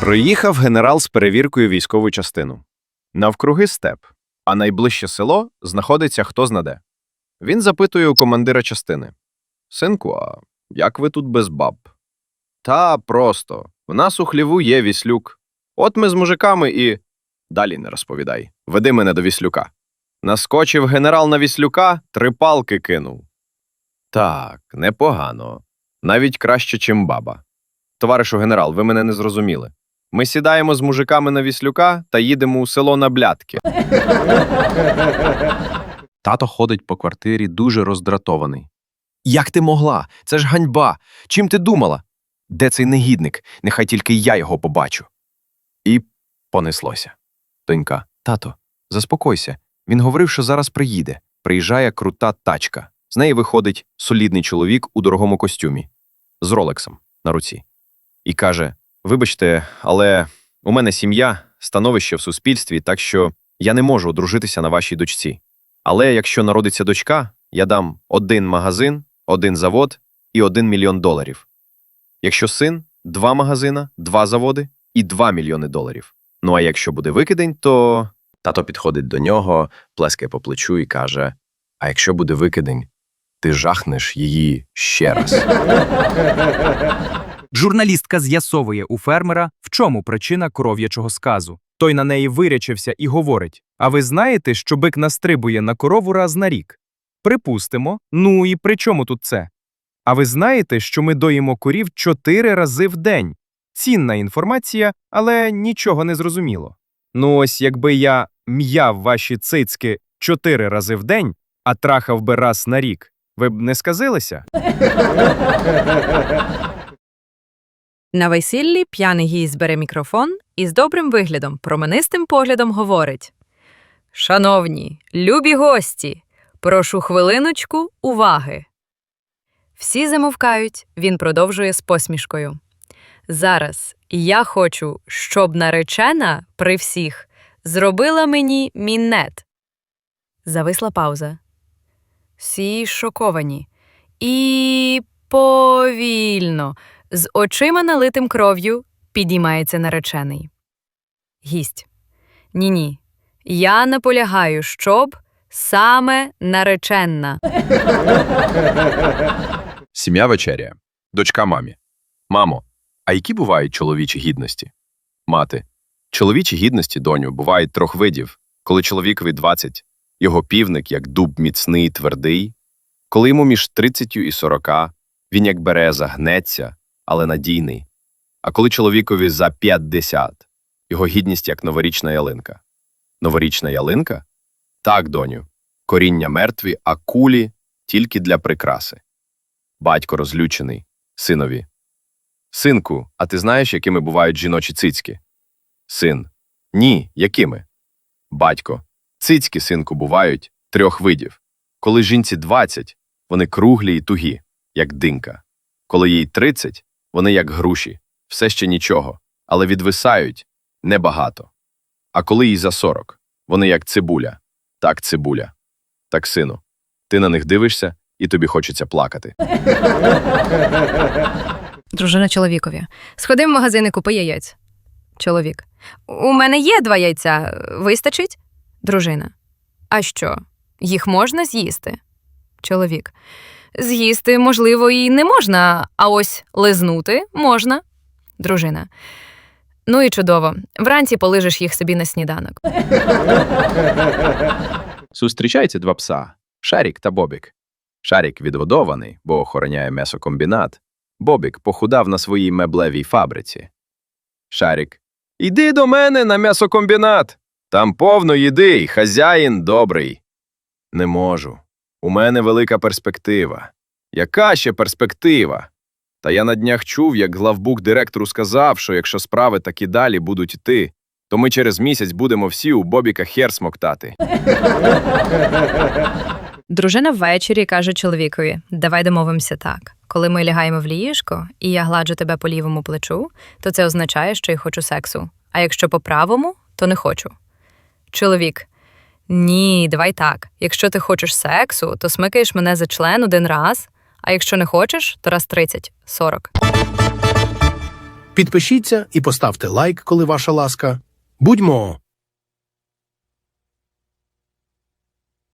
Приїхав генерал з перевіркою військову частину. Навкруги степ, а найближче село знаходиться хто знаде. Він запитує у командира частини: Синку, а як ви тут без баб? Та просто. В нас у хліву є віслюк. От ми з мужиками і. Далі не розповідай. Веди мене до віслюка. Наскочив генерал на віслюка, три палки кинув. Так, непогано. Навіть краще, чим баба. Товаришу генерал, ви мене не зрозуміли. Ми сідаємо з мужиками на віслюка та їдемо у село на блядки. Тато ходить по квартирі дуже роздратований. Як ти могла? Це ж ганьба. Чим ти думала? Де цей негідник? Нехай тільки я його побачу. І понеслося. Донька, тато, заспокойся. Він говорив, що зараз приїде. Приїжджає крута тачка. З неї виходить солідний чоловік у дорогому костюмі з ролексом на руці. І каже: Вибачте, але у мене сім'я, становище в суспільстві, так що я не можу одружитися на вашій дочці. Але якщо народиться дочка, я дам один магазин, один завод і один мільйон доларів. Якщо син, два магазина, два заводи і два мільйони доларів. Ну а якщо буде викидень, то тато підходить до нього, плескає по плечу і каже: А якщо буде викидень, ти жахнеш її ще раз. Журналістка з'ясовує у фермера, в чому причина коров'ячого сказу. Той на неї вирячився і говорить: А ви знаєте, що бик настрибує на корову раз на рік? Припустимо, ну і при чому тут це? А ви знаєте, що ми доїмо корів чотири рази в день? Цінна інформація, але нічого не зрозуміло. Ну ось якби я м'яв ваші цицьки чотири рази в день, а трахав би раз на рік, ви б не сказилися? На весіллі п'яний гість бере мікрофон і з добрим виглядом, променистим поглядом говорить: Шановні, любі гості, прошу хвилиночку уваги. Всі замовкають, він продовжує з посмішкою. Зараз я хочу, щоб наречена при всіх зробила мені мінет. Зависла пауза. Всі шоковані. І повільно, з очима налитим кров'ю, підіймається наречений. Гість. Ні-ні. Я наполягаю, щоб саме нареченна. Сім'я вечеряє. Дочка мамі. Мамо, а які бувають чоловічі гідності? Мати. Чоловічі гідності, доню, бувають трьох видів. Коли чоловікові 20, його півник, як дуб міцний твердий. Коли йому між 30 і 40, він як береза, гнеться, але надійний. А коли чоловікові за 50, його гідність як новорічна ялинка. Новорічна ялинка? Так, доню. Коріння мертві, а кулі тільки для прикраси. Батько розлючений, синові. Синку, а ти знаєш, якими бувають жіночі цицьки? Син. Ні, якими? Батько. Цицьки, синку, бувають трьох видів. Коли жінці 20, вони круглі і тугі, як динька. Коли їй 30, вони як груші, все ще нічого, але відвисають небагато. А коли їй за 40, вони як цибуля. Так, цибуля. Так, сину, ти на них дивишся, і тобі хочеться плакати. Дружина чоловікові. Сходи в магазин і купи яєць. Чоловік. У мене є два яйця. Вистачить? Дружина. А що? Їх можна з'їсти? Чоловік. З'їсти, можливо, і не можна, а ось лизнути можна. Дружина. Ну і чудово. Вранці полижеш їх собі на сніданок. Зустрічаються два пса Шарік та Бобік. Шарік відводований, бо охороняє м'ясокомбінат. Бобік похудав на своїй меблевій фабриці. Шарік. Іди до мене на м'ясокомбінат. Там повно їди, і хазяїн добрий. Не можу. У мене велика перспектива. Яка ще перспектива? Та я на днях чув, як главбук директору сказав, що якщо справи так і далі будуть йти, то ми через місяць будемо всі у Бобіка хер смоктати. Дружина ввечері каже чоловікові: Давай домовимося так. Коли ми лягаємо в ліжко, і я гладжу тебе по лівому плечу, то це означає, що я хочу сексу. А якщо по правому, то не хочу. Чоловік. Ні, давай так. Якщо ти хочеш сексу, то смикаєш мене за член один раз, а якщо не хочеш, то раз 30, 40. Підпишіться і поставте лайк, коли ваша ласка. Будьмо!